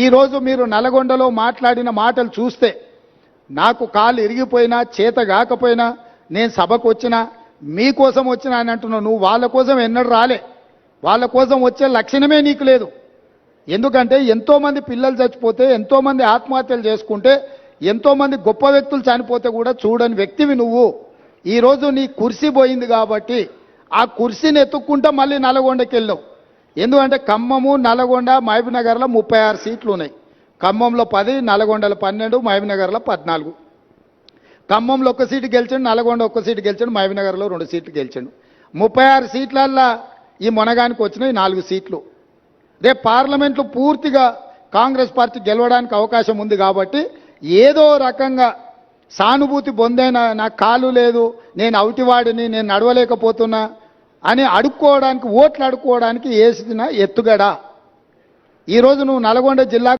ఈరోజు మీరు నల్గొండలో మాట్లాడిన మాటలు చూస్తే నాకు కాలు ఇరిగిపోయినా చేత కాకపోయినా నేను సభకు వచ్చినా మీకోసం వచ్చినా అని అంటున్నావు. నువ్వు వాళ్ళ కోసం ఎన్నడూ రాలే. వాళ్ళ కోసం వచ్చే లక్షణమే నీకు లేదు. ఎందుకంటే ఎంతోమంది పిల్లలు చచ్చిపోతే ఎంతోమంది ఆత్మహత్యలు చేసుకుంటే ఎంతోమంది గొప్ప వ్యక్తులు చనిపోతే కూడా చూడని వ్యక్తివి నువ్వు. ఈరోజు నీ కుర్సీ పోయింది కాబట్టి ఆ కుర్సీని ఎత్తుక్కుంటా మళ్ళీ నల్గొండకి వెళ్ళావు ఎందుకంటే ఖమ్మము నల్గొండ మహబూబ్నగర్లో ముప్పై ఆరు సీట్లు ఉన్నాయి ఖమ్మంలో పది నల్గొండలో పన్నెండు మహబూబ్నగర్లో పద్నాలుగు. ఖమ్మంలో ఒక సీటు గెలిచాడు నల్గొండ ఒక్క సీటు గెలిచాడు మహబూబ్నగర్లో రెండు సీట్లు గెలిచాడు. ముప్పై ఆరు సీట్లల్లో ఈ మొనగానికి వచ్చినాయి నాలుగు సీట్లు. రేపు పార్లమెంట్లో పూర్తిగా కాంగ్రెస్ పార్టీ గెలవడానికి అవకాశం ఉంది కాబట్టి ఏదో రకంగా సానుభూతి పొందైన నాకు కాలు లేదు నేను అవుటివాడిని నేను నడవలేకపోతున్నా అని అడుక్కోవడానికి ఓట్లు అడుక్కోవడానికి వేసిన ఎత్తుగడ. ఈరోజు నువ్వు నల్గొండ జిల్లా